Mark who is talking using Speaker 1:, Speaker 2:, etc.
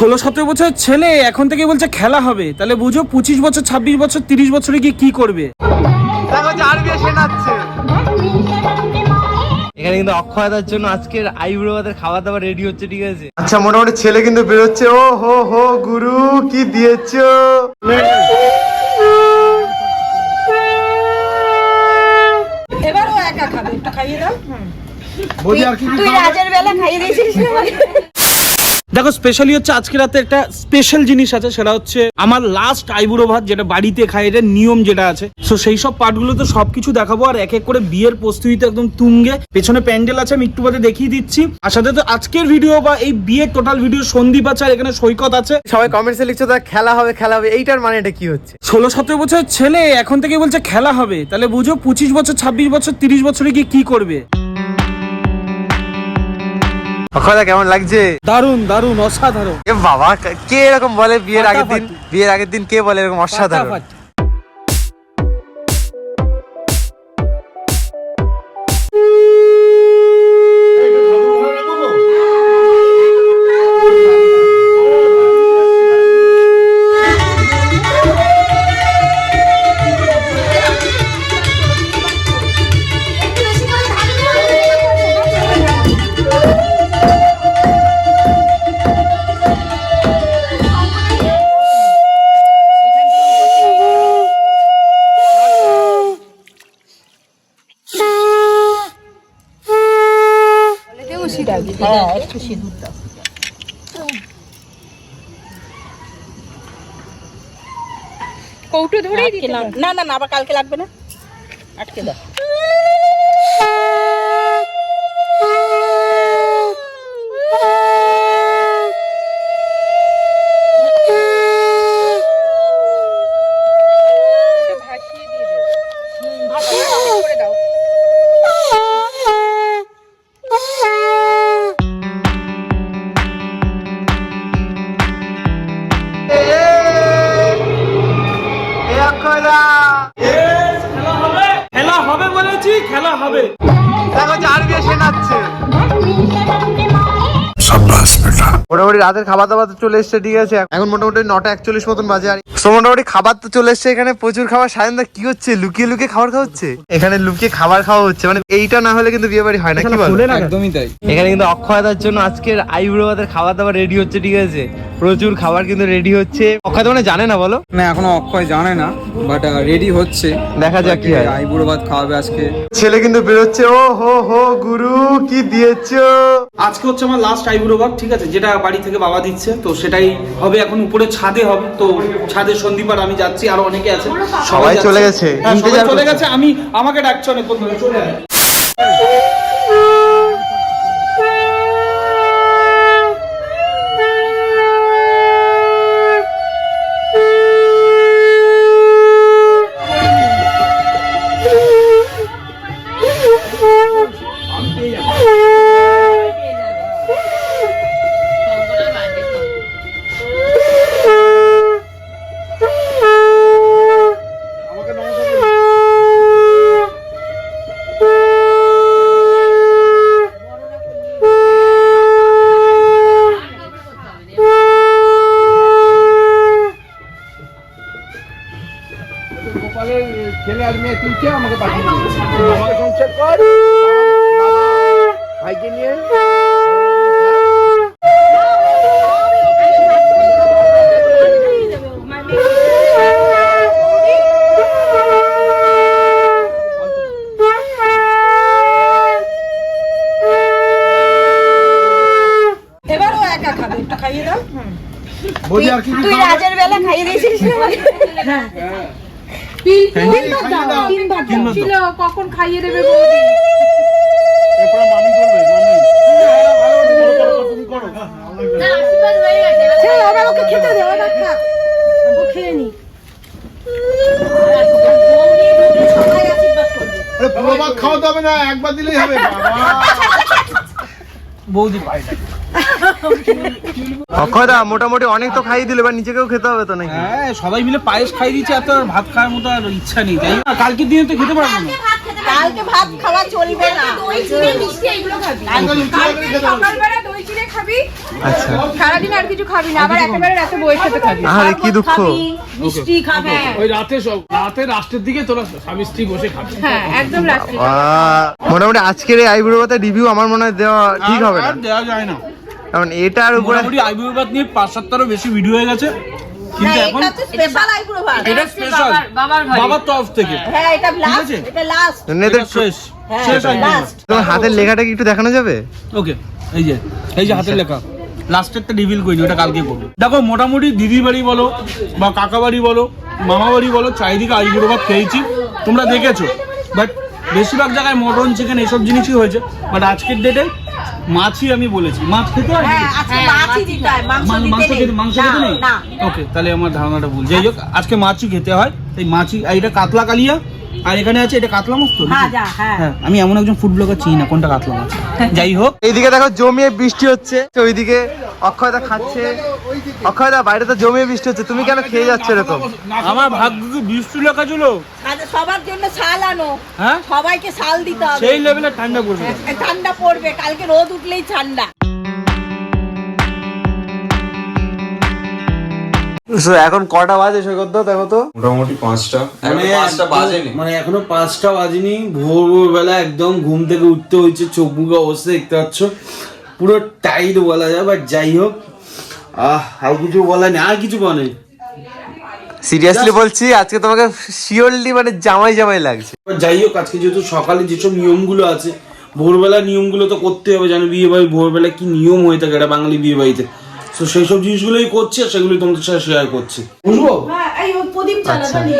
Speaker 1: ষোলো সতেরো বছর ছেলে এখন থেকে বলছে খেলা হবে। তাহলে বুঝো পঁচিশ বছর ছাব্বিশ বছর তিরিশ বছরে গিয়ে কি করবে?
Speaker 2: এখানে কিন্তু অক্ষয়তার জন্য আজকের ভাতের খাবার দাবার রেডি হচ্ছে ঠিক আছে? আচ্ছা মোটামুটি ছেলে কিন্তু বেরোচ্ছে। ও হো হো গুরু কি দিয়েছ?
Speaker 3: এবার ও একা খাবে। একটু খাইয়ে দাও।
Speaker 4: তুই রাজের বেলা খাইয়ে দিয়েছিস না?
Speaker 1: দেখো স্পেশালি হচ্ছে আজকে রাতে একটা স্পেশাল জিনিস আছে সেটা হচ্ছে আমার লাস্ট আইবুড়ো ভাত যেটা বাড়িতে খাই এটার নিয়ম যেটা আছে। সো সেই সব পার্টগুলো তো সবকিছু দেখাবো আর এক এক করে বিয়ের প্রস্তুতিতে একদম তুঙ্গে। পেছনে প্যান্ডেল আছে আমি একটু বাদে দেখিয়ে দিচ্ছি। আর সাথে তো আজকের ভিডিও বা এই বিয়ের টোটাল ভিডিও সন্দীপ আছে আর এখানে সৈকত আছে।
Speaker 2: সবাই কমেন্টসে লিখছো তা খেলা হবে খেলা হবে। এইটার মানে এটা কি হচ্ছে?
Speaker 1: ষোলো সতেরো বছর ছেলে এখন থেকে বলছে খেলা হবে। তাহলে বুঝো পঁচিশ বছর ছাব্বিশ বছর তিরিশ বছরে গিয়ে কি করবে?
Speaker 2: অক্ষয়দা কেমন লাগছে?
Speaker 1: দারুণ দারুণ অসাধারণ।
Speaker 2: এ বাবা কে এরকম বলে বিয়ের আগের দিন? বিয়ের আগের দিন কে বলে এরকম অসাধারণ?
Speaker 3: একটু সিঁদুর দাও।
Speaker 4: কৌটো দিতে
Speaker 3: না না না আবার কালকে লাগবে না। আটকে দাও।
Speaker 1: হবে।
Speaker 2: মোটামুটি রাতের খাবার দাবার তো চলে এসছে ঠিক আছে। এখন মোটামুটি নটা একচল্লিশ মতন বাজে। আর মোটামুটি খাবার তো চলে এসছে এখানে প্রচুর খাবার। সায়নদা কি হচ্ছে? লুকিয়ে লুকিয়ে খাবার খাওয়া হচ্ছে? এখানে লুকিয়ে খাবার খাওয়া হচ্ছে। মানে এইটা না হলে কিন্তু বিয়ে বাড়ি হয় না কি বল?
Speaker 1: একদমই তাই।
Speaker 2: এখানে কিন্তু অক্ষয়তার জন্য আজকের আইবুড়ো খাবার দাবার রেডি হচ্ছে ঠিক আছে। প্রচুর খাবার কিন্তু রেডি হচ্ছে। অক্ষয় তো মানে জানে না বলো?
Speaker 5: না এখনও অক্ষয় জানে না বাট রেডি হচ্ছে।
Speaker 2: দেখা যাক কি হয়।
Speaker 5: আইবুড়ো ভাত খাওয়াবে আজকে।
Speaker 2: ছেলে কিন্তু বেরোচ্ছে। ও হো হো গুরু কি দিয়েছ?
Speaker 1: আজকে হচ্ছে আমার লাস্ট আইবুড়ো ভাত ঠিক আছে যেটা বাড়ি থেকে বাবা দিচ্ছে তো সেটাই হবে এখন উপরে ছাদে হবে তো ছাদে সন্দীপ আর আমি যাচ্ছি আরও অনেকে আছে
Speaker 2: সবাই চলে গেছে,
Speaker 1: হ্যাঁ, চলে গেছে আমি আমাকে ডাকছে অনেক চলে
Speaker 5: আমাকে সংসার কর। ভাইকে নিয়ে।
Speaker 3: এবার ও একা খাবে একটু খাইয়ে দাও।
Speaker 5: বলি আর কি
Speaker 4: তুই রাজের বেলা খাইয়ে দিয়েছিস?
Speaker 3: ছিল কখন খাইয়ে দেবে বৌদি?
Speaker 5: এরপরে মামি করবে মামি। তুমি করো
Speaker 4: ছেড়ে, ওরা ওকে খেতে খেয়ে নি।
Speaker 5: খাওয়াতে হবে না একবার দিলেই হবে। বাবা।
Speaker 2: অক্ষয়দা মোটামুটি অনেক তো খাইয়ে দিল এবার নিজেকেও খেতে হবে তো নাকি?
Speaker 1: হ্যাঁ সবাই মিলে পায়েস খাইয়ে দিচ্ছে এত আর ভাত খাওয়ার মতো আর ইচ্ছা নেই তাই না কালকের দিনে তো খেতে পারব না।
Speaker 3: কালকে ভাত খাওয়া চলবে না।
Speaker 5: আগে লুচি আগে খেতে হবে
Speaker 3: সকালবেলা দই
Speaker 4: তুই কি খাবি?
Speaker 2: আচ্ছা।
Speaker 4: সারাদিন আর কিছু খাবি না আবার একেবারে রাতে বইয়ের সাথে খাবি
Speaker 2: আরে কি দুঃখ?
Speaker 3: মিষ্টি খাবে।
Speaker 5: ওই রাতে সব রাতে রাষ্ট্রের দিকে তোরা স্বামী স্ত্রী বসে খাবে।
Speaker 4: হ্যাঁ একদম রাত্রি।
Speaker 2: মোটামুটি আজকের এই আইবুড়ো ভাতের রিভিউ আমার মনে হয় দেওয়া ঠিক হবে না।
Speaker 1: আর দেওয়া যায় না।
Speaker 2: কারণ এটার উপরে
Speaker 1: মোটামুটি ভাত নিয়ে পাঁচ সাতটারও বেশি ভিডিও হয়ে গেছে। কিন্তু এখন
Speaker 3: স্পেশাল আইব্রো ভাত।
Speaker 1: এটা স্পেশাল
Speaker 3: বাবার
Speaker 1: তরফ থেকে।
Speaker 3: হ্যাঁ এটা লাস্ট এটা লাস্ট
Speaker 1: শেষ।
Speaker 3: হ্যাঁ।
Speaker 2: তোমার হাতের লেখাটা কি একটু দেখানো যাবে?
Speaker 1: ওকে। এই যে এই যে হাতের লেখা। লাস্টেরটা রিভিল করিনি ওটা কালকে করব। দেখো মোটামুটি দিদি বাড়ি বলো বা কাকা বাড়ি বলো মামা বাড়ি বলো চারিদিকে আইবুড়ো ভাত খেয়েছি তোমরা দেখেছ। বাট বেশিরভাগ জায়গায় মটন চিকেন এসব জিনিসই হয়েছে। বাট আজকের ডেটে মাছই আমি বলেছি। মাছ খেতে হয়
Speaker 3: হ্যাঁ আজকে মাছই দিতে হয় মাংস
Speaker 1: খেতে খেতে নেই? ওকে তাহলে আমার ধারণাটা ভুল। যাই হোক আজকে মাছই খেতে হয়। এই মাছই এটা কাতলা কালিয়া আর এখানে আছে এটা কাতলা মাছ তো?
Speaker 3: হ্যাঁ হ্যাঁ।
Speaker 1: হ্যাঁ আমি এমন একজন ফুড ব্লগার চিনি না কোনটা কাতলা মাছ? যাই হোক।
Speaker 2: এইদিকে দেখো জমিয়ে বৃষ্টি হচ্ছে। তো ওইদিকে অক্ষয়দা খাচ্ছে। অক্ষয়দা বাইরে তো জমিয়ে বৃষ্টি হচ্ছে। তুমি কেন খেয়ে যাচ্ছ এরকম?
Speaker 1: আমার ভাগ্য কি বৃষ্টি লেখা ছিল
Speaker 3: আচ্ছা, সবার জন্য শাল আনো।
Speaker 1: হ্যাঁ?
Speaker 3: সবাইকে শাল দিতে হবে।
Speaker 1: সেই লেভেলে ঠান্ডা পড়বে
Speaker 3: ঠান্ডা পড়বে। কালকে রোদ উঠলেই ঠান্ডা।
Speaker 2: এখন কটা বাজে সৈকত দেখো তো?
Speaker 6: মোটামুটি পাঁচটা।
Speaker 1: মানে
Speaker 6: এখনও পাঁচটা বাজেনি।
Speaker 1: মানে এখনও পাঁচটা বাজেনি। ভোর ভোরবেলা একদম ঘুম থেকে উঠতে হয়েছে চোখ মুখে অবস্থা দেখতে পাচ্ছ। পুরো টাইট বলা যায় বাট যাই হোক। আহ আর কিছু বলা নেই আর কিছু বলে
Speaker 2: সিরিয়াসলি বলছি আজকে তোমাকে শিওরলি মানে জামাই জামাই লাগছে।
Speaker 1: যাই হোক আজকে যেহেতু সকালে যেসব নিয়মগুলো আছে ভোরবেলা নিয়মগুলো তো করতে হবে জানো বিয়ে বাড়ি ভোরবেলা কি নিয়ম হয়ে থাকে এটা বাঙালি বিয়ে বাড়িতে? তো সেই সব জিনিসগুলোই করছি আর সেগুলোই তোমাদের সাথে শেয়ার করছি। বুঝব?
Speaker 3: হ্যাঁ এই ওই প্রদীপ নি